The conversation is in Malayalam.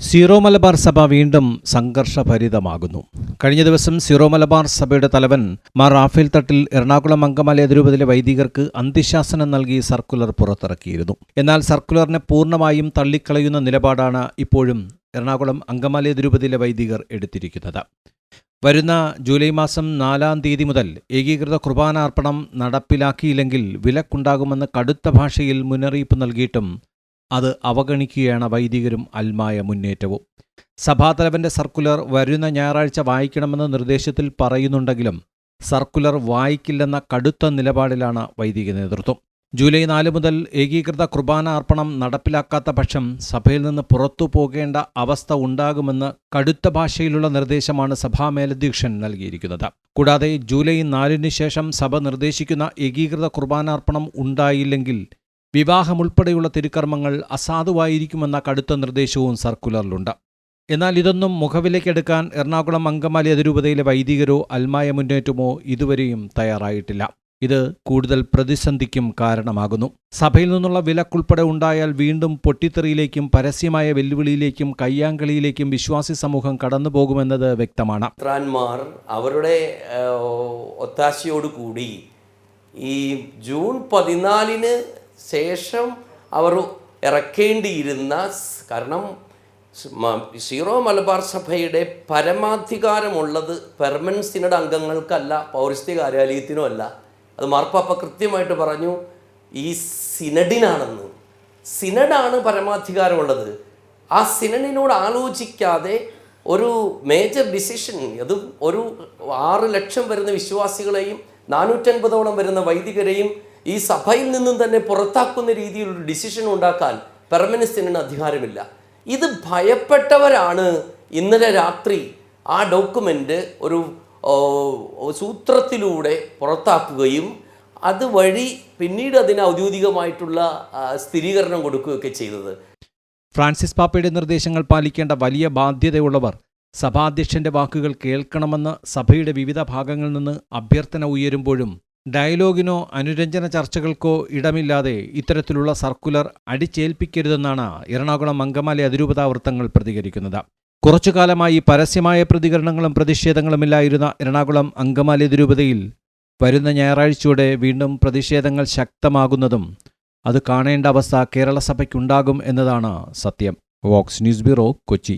സീറോ മലബാർ സഭ വീണ്ടും സംഘർഷഭരിതമാകുന്നു. കഴിഞ്ഞ ദിവസം സീറോ മലബാർ സഭയുടെ തലവൻ മാർ റാഫേൽ തട്ടിൽ എറണാകുളം അങ്കമാലി അതിരൂപതയിലെ വൈദികർക്ക് അന്ത്യശാസനം നൽകി സർക്കുലർ പുറത്തിറക്കിയിരുന്നു. എന്നാൽ സർക്കുലറിനെ പൂർണമായും തള്ളിക്കളയുന്ന നിലപാടാണ് ഇപ്പോഴും എറണാകുളം അങ്കമാലി അതിരൂപതയിലെ വൈദികർ എടുത്തിരിക്കുന്നത്. വരുന്ന ജൂലൈ മാസം നാലാം തീയതി മുതൽ ഏകീകൃത കുർബാനാർപ്പണം നടപ്പിലാക്കിയില്ലെങ്കിൽ വിലക്കുണ്ടാകുമെന്ന് കടുത്ത ഭാഷയിൽ മുന്നറിയിപ്പ് നൽകിയിട്ടും അത് അവഗണിക്കുകയാണ് വൈദികരും അൽമായ മുന്നേറ്റവും. സഭാതലവന്റെ സർക്കുലർ വരുന്ന ഞായറാഴ്ച വായിക്കണമെന്ന നിർദ്ദേശത്തിൽ പറയുന്നുണ്ടെങ്കിലും സർക്കുലർ വായിക്കില്ലെന്ന കടുത്ത നിലപാടിലാണ് വൈദിക നേതൃത്വം. ജൂലൈ നാല് മുതൽ ഏകീകൃത കുർബാന അർപ്പണം നടപ്പിലാക്കാത്ത പക്ഷം സഭയിൽ നിന്ന് പുറത്തു പോകേണ്ട അവസ്ഥ ഉണ്ടാകുമെന്ന് കടുത്ത ഭാഷയിലുള്ള നിർദ്ദേശമാണ് സഭാ മേലധ്യക്ഷൻ നൽകിയിരിക്കുന്നത്. കൂടാതെ ജൂലൈ നാലിന് ശേഷം സഭ നിർദ്ദേശിക്കുന്ന ഏകീകൃത കുർബാനാർപ്പണം ഉണ്ടായില്ലെങ്കിൽ വിവാഹമുൾപ്പെടെയുള്ള തിരുക്കർമ്മങ്ങൾ അസാധുവായിരിക്കുമെന്ന കടുത്ത നിർദ്ദേശവും സർക്കുലറിലുണ്ട്. എന്നാൽ ഇതൊന്നും മുഖവിലേക്കെടുക്കാൻ എറണാകുളം അങ്കമാലി അതിരൂപതയിലെ വൈദികരോ അൽമായ മുന്നേറ്റമോ ഇതുവരെയും തയ്യാറായിട്ടില്ല. ഇത് കൂടുതൽ പ്രതിസന്ധിക്കും കാരണമാകുന്നു. സഭയിൽ നിന്നുള്ള വിലക്കുൾപ്പെടെ ഉണ്ടായാൽ വീണ്ടും പൊട്ടിത്തെറിയിലേക്കും പരസ്യമായ വെല്ലുവിളിയിലേക്കും കയ്യാങ്കളിയിലേക്കും വിശ്വാസി സമൂഹം കടന്നുപോകുമെന്നത് വ്യക്തമാണ്. ത്രാൻമാർ അവരുടെ ഒത്താശയോടുകൂടി ഈ ജൂൺ പതിനാലിന് ശേഷം അവർ ഇറക്കേണ്ടിയിരുന്ന കാരണം സീറോ മലബാർ സഭയുടെ പരമാധികാരമുള്ളത് പെർമനൻ സിനഡ് അംഗങ്ങൾക്കല്ല പൗരസ്ത്യ കാര്യാലയത്തിനും അല്ല. അത് മാർപ്പാപ്പ കൃത്യമായിട്ട് പറഞ്ഞു ഈ സിനഡിനാണെന്ന്. സിനഡാണ് പരമാധികാരമുള്ളത്. ആ സിനഡിനോട് ആലോചിക്കാതെ ഒരു മേജർ ഡിസിഷൻ അത് ഒരു ആറ് ലക്ഷം വരുന്ന വിശ്വാസികളെയും നാനൂറ്റൻപതോളം വരുന്ന വൈദികരെയും ഈ സഭയിൽ നിന്നും തന്നെ പുറത്താക്കുന്ന രീതിയിലൊരു ഡിസിഷൻ ഉണ്ടാക്കാൻ പെർമനൻസിന് അധികാരമില്ല. ഇത് ഭയപ്പെട്ടവരാണ് ഇന്നലെ രാത്രി ആ ഡോക്യുമെന്റ് ഒരു സൂത്രത്തിലൂടെ പുറത്താക്കുകയും അതുവഴി പിന്നീട് അതിന് ഔദ്യോഗികമായിട്ടുള്ള സ്ഥിരീകരണം കൊടുക്കുകയൊക്കെ ചെയ്തത്. ഫ്രാൻസിസ് പാപ്പയുടെ നിർദ്ദേശങ്ങൾ പാലിക്കേണ്ട വലിയ ബാധ്യതയുള്ളവർ സഭാധ്യക്ഷന്റെ വാക്കുകൾ കേൾക്കണമെന്ന് സഭയുടെ വിവിധ ഭാഗങ്ങളിൽ നിന്ന് അഭ്യർത്ഥന ഉയരുമ്പോഴും ഡയലോഗിനോ അനുരഞ്ജന ചർച്ചകൾക്കോ ഇടമില്ലാതെ ഇത്തരത്തിലുള്ള സർക്കുലർ അടിച്ചേൽപ്പിക്കരുതെന്നാണ് എറണാകുളം അങ്കമാലി അതിരൂപതാ വൃത്തങ്ങൾ പ്രതികരിക്കുന്നത്. കുറച്ചു കാലമായി പരസ്യമായ പ്രതികരണങ്ങളും പ്രതിഷേധങ്ങളുമില്ലായിരുന്ന എറണാകുളം അങ്കമാലി അതിരൂപതയിൽ വരുന്ന ഞായറാഴ്ചയോടെ വീണ്ടും പ്രതിഷേധങ്ങൾ ശക്തമാകുന്നതും അത് കാണേണ്ട അവസ്ഥ കേരള സഭയ്ക്കുണ്ടാകും എന്നതാണ് സത്യം. Vox news bureau Kochi.